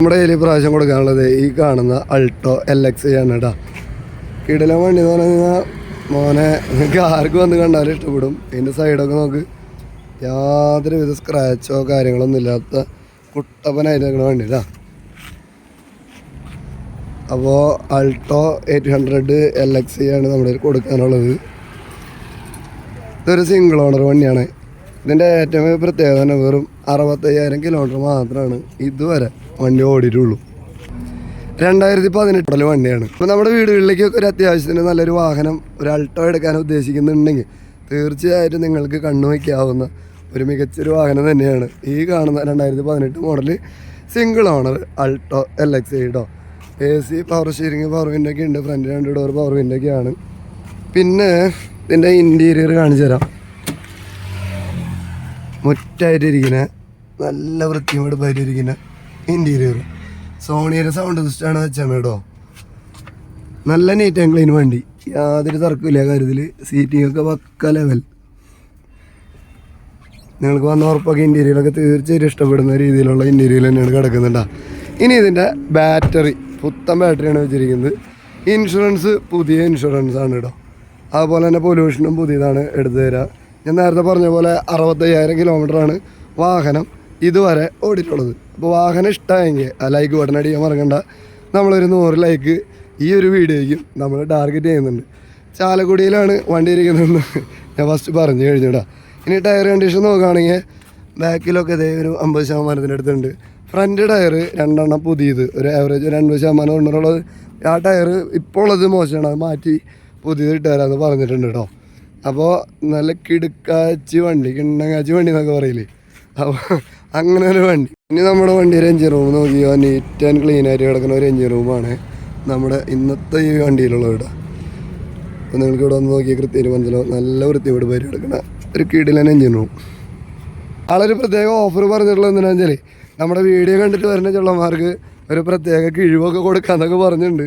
നമ്മുടെ കയ്യിൽ പ്രാവശ്യം കൊടുക്കാനുള്ളത് ഈ കാണുന്ന അൾട്ടോ എൽ എക്സ് ആണ് കേട്ടോ കിടല വണ്ടി എന്ന് പറഞ്ഞു കഴിഞ്ഞാൽ മോനെ നിങ്ങൾക്ക് ആർക്ക് വന്ന് കണ്ടാലും ഇഷ്ടപ്പെടും. ഇതിന്റെ സൈഡൊക്കെ നോക്ക്. യാതൊരു വിധ സ്ക്രാച്ചോ കാര്യങ്ങളൊന്നും ഇല്ലാത്ത കുട്ടപ്പനായിട്ട് വണ്ടി കേട്ടോ അപ്പോൾ Alto eight hundred L X ആണ് നമ്മുടെ കൊടുക്കാനുള്ളത്. ഇതൊരു സിംഗിൾ ഓണർ വണ്ടിയാണ്. ഇതിന്റെ ഏറ്റവും വലിയ പ്രത്യേകത തന്നെ വെറും അറുപത്തയ്യായിരം കിലോമീറ്റർ മാത്രമാണ് ഇതുവരെ വണ്ടി ഓടിയിട്ടുള്ളൂ. രണ്ടായിരത്തി പതിനെട്ട് മോഡൽ വണ്ടിയാണ്. അപ്പോൾ നമ്മുടെ വീടുകളിലേക്കൊക്കെ ഒരു അത്യാവശ്യത്തിന് നല്ലൊരു വാഹനം ഒരു അൾട്ടോ എടുക്കാൻ ഉദ്ദേശിക്കുന്നുണ്ടെങ്കിൽ തീർച്ചയായിട്ടും നിങ്ങൾക്ക് കണ്ണു വയ്ക്കാവുന്ന ഒരു മികച്ചൊരു വാഹനം തന്നെയാണ്. ഈ കാണുന്ന രണ്ടായിരത്തി പതിനെട്ട് model single owner Alto L X Oedo A C power steering power window ഒക്കെ ഉണ്ട്. ഫ്രണ്ട് രണ്ട് ഡോർ പവർ വിൻഡോ ഒക്കെയാണ് പിന്നെ ഇതിന്റെ ഇന്റീരിയർ കാണിച്ചു തരാം മുറ്റായിട്ടിരിക്കുന്ന നല്ല വൃത്തിയോട് പരിഹരിക്കുന്ന ഇന്റീരിയർ സോണിയുടെ സൗണ്ട് സിസ്റ്റമാണ് വെച്ചാണ് കേട്ടോ നല്ല നീറ്റ് ആൻഡ് ക്ലീൻ വണ്ടി. യാതൊരു തർക്കമില്ല കാര്യത്തിൽ സീറ്റിംഗ് ഒക്കെ പക്ക ലെവൽ നിങ്ങൾക്ക് വന്ന ഉറപ്പൊക്കെ ഇന്റീരിയലൊക്കെ തീർച്ചയായിട്ടും ഇഷ്ടപ്പെടുന്ന രീതിയിലുള്ള ഇന്റീരിയൽ തന്നെയാണ് കിടക്കുന്നുണ്ടാ. ഇനി ഇതിന്റെ ബാറ്ററി പുത്തൻ ബാറ്ററിയാണ് വെച്ചിരിക്കുന്നത്. ഇൻഷുറൻസ് പുതിയ ഇൻഷുറൻസ് ആണ് കേട്ടോ. അതുപോലെ തന്നെ പൊല്യൂഷനും പുതിയതാണ് എടുത്തു തരാം. ഞാൻ നേരത്തെ പറഞ്ഞ പോലെ അറുപത്തയ്യായിരം കിലോമീറ്ററാണ് വാഹനം ഇതുവരെ ഓടിയിട്ടുള്ളത്. അപ്പോൾ വാഹനം ഇഷ്ടമായെങ്കിൽ ആ ലൈക്ക് ബട്ടൺ അടിക്കാൻ മറക്കണ്ട. നമ്മളൊരു നൂറ് ലൈക്ക് ഈ ഒരു വീഡിയോയ്ക്കും നമ്മൾ ടാർഗറ്റ് ചെയ്യുന്നുണ്ട്. ചാലക്കുടിയിലാണ് വണ്ടി ഇരിക്കുന്നതെന്ന് ഞാൻ ഫസ്റ്റ് പറഞ്ഞു കഴിഞ്ഞൂടാ. ഇനി ടയർ കണ്ടീഷൻ നോക്കുകയാണെങ്കിൽ ബാക്കിലൊക്കെ ഇതേ ഒരു അമ്പത് ശതമാനത്തിന്റെ അടുത്തുണ്ട്. ഫ്രണ്ട് ടയർ രണ്ടെണ്ണം പുതിയത്. ഒരു ആവറേജ് ഒരു അൻപത് ശതമാനം ഉണ്ടെന്നുള്ളത് ആ ടയർ ഇപ്പോൾ ഉള്ളത് മോശമാണ്. അത് മാറ്റി പുതിയത് ഇട്ടുതരാമെന്ന് പറഞ്ഞിട്ടുണ്ട് കേട്ടോ. അപ്പോൾ നല്ല കിടുക്കാച്ചി വണ്ടി കിണ്ണങ്ങാച്ചി വണ്ടി എന്നൊക്കെ പറയില്ലേ? അപ്പോൾ അങ്ങനെ ഒരു വണ്ടി. ഇനി നമ്മുടെ വണ്ടിയുടെ എഞ്ചിൻ റൂം നോക്കിയോ നീറ്റ് ആൻഡ് ക്ലീൻ ആയിട്ട് കിടക്കുന്ന ഒരു എഞ്ചിൻ റൂമാണ് നമ്മുടെ ഇന്നത്തെ ഈ വണ്ടിയിലുള്ള വീട്. അപ്പോൾ നിങ്ങൾക്ക് ഇവിടെ വന്ന് നോക്കിയാൽ കൃത്യമായിട്ട് മനസ്സിലാവും. നല്ല വൃത്തിയോട് പേര് കിടക്കുന്ന ഒരു കിടിലൻ എഞ്ചിൻ റൂം ആളൊരു പ്രത്യേക ഓഫർ പറഞ്ഞിട്ടുള്ളത് എന്താണെന്ന് വെച്ചാൽ നമ്മുടെ വീഡിയോ കണ്ടിട്ട് വരുന്ന ചെള്ളന്മാർക്ക് ഒരു പ്രത്യേക കിഴിവൊക്കെ കൊടുക്കാന്നൊക്കെ പറഞ്ഞിട്ടുണ്ട്.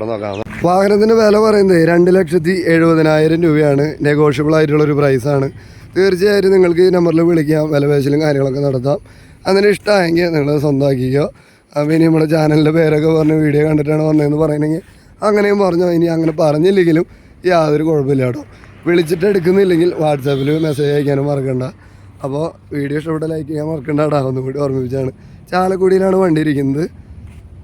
അവിടെ നോക്കാം വാഹനത്തിന്റെ വില പറയുന്നത് രണ്ട് ലക്ഷത്തി എഴുപതിനായിരം രൂപയാണ്. നെഗോഷ്യബിൾ ആയിട്ടുള്ള ഒരു പ്രൈസാണ് തീർച്ചയായിട്ടും നിങ്ങൾക്ക് ഈ നമ്പറിൽ വിളിക്കാം. വില പേശലും കാര്യങ്ങളൊക്കെ നടത്താം. അങ്ങനെ ഇഷ്ടമായെങ്കിൽ നിങ്ങൾ സ്വന്തമാക്കിക്കോ. അപ്പോൾ ഇനി നമ്മുടെ ചാനലിന്റെ പേരൊക്കെ പറഞ്ഞ് വീഡിയോ കണ്ടിട്ടാണ് വന്നതെന്ന് പറയണമെങ്കിൽ അങ്ങനെയും പറഞ്ഞോ. ഇനി അങ്ങനെ പറഞ്ഞില്ലെങ്കിലും യാതൊരു കുഴപ്പമില്ല കേട്ടോ. വിളിച്ചിട്ട് എടുക്കുന്നില്ലെങ്കിൽ വാട്സാപ്പിൽ മെസ്സേജ് അയക്കാനും മറക്കണ്ട. അപ്പോൾ വീഡിയോ ഇഷ്ടപ്പെട്ട ലൈക്ക് ചെയ്യാൻ മറക്കണ്ട കേട്ടോ. ഒന്നും കൂടി ഓർമ്മിപ്പിച്ചാണ്. ചാലക്കുടിയിലാണ് വണ്ടി ഇരിക്കുന്നത്.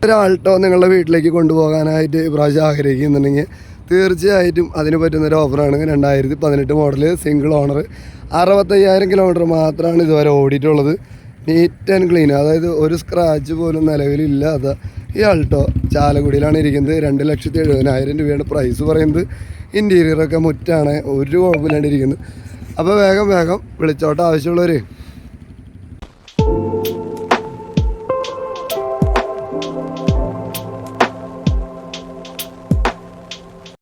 ഒരാൾട്ടോ നിങ്ങളുടെ വീട്ടിലേക്ക് കൊണ്ടുപോകാനായിട്ട് ഇപ്രാവശ്യം ആഗ്രഹിക്കുന്നുണ്ടെങ്കിൽ തീർച്ചയായിട്ടും അതിന് പറ്റുന്നൊരു ഓഫറാണ് രണ്ടായിരത്തി പതിനെട്ട് മോഡൽ സിംഗിൾ ഓണർ അറുപത്തയ്യായിരം കിലോമീറ്റർ മാത്രമാണ് ഇതുവരെ ഓടിയിട്ടുള്ളത്. നീറ്റ് ആൻഡ് ക്ലീൻ അതായത് ഒരു സ്ക്രാച്ച് പോലും നിലവിലില്ലാത്ത ഈ ആൾട്ടോ ചാലക്കുടിയിലാണ് ഇരിക്കുന്നത്. രണ്ട് ലക്ഷത്തി എഴുപതിനായിരം രൂപയാണ് പ്രൈസ് പറയുന്നത്. ഇന്റീരിയറൊക്കെ മുറ്റാണ്. ഒരു കുഴപ്പമില്ലാണ്ടിരിക്കുന്നത് അപ്പോൾ വേഗം വേഗം വിളിച്ചോട്ടെ ആവശ്യമുള്ളവർ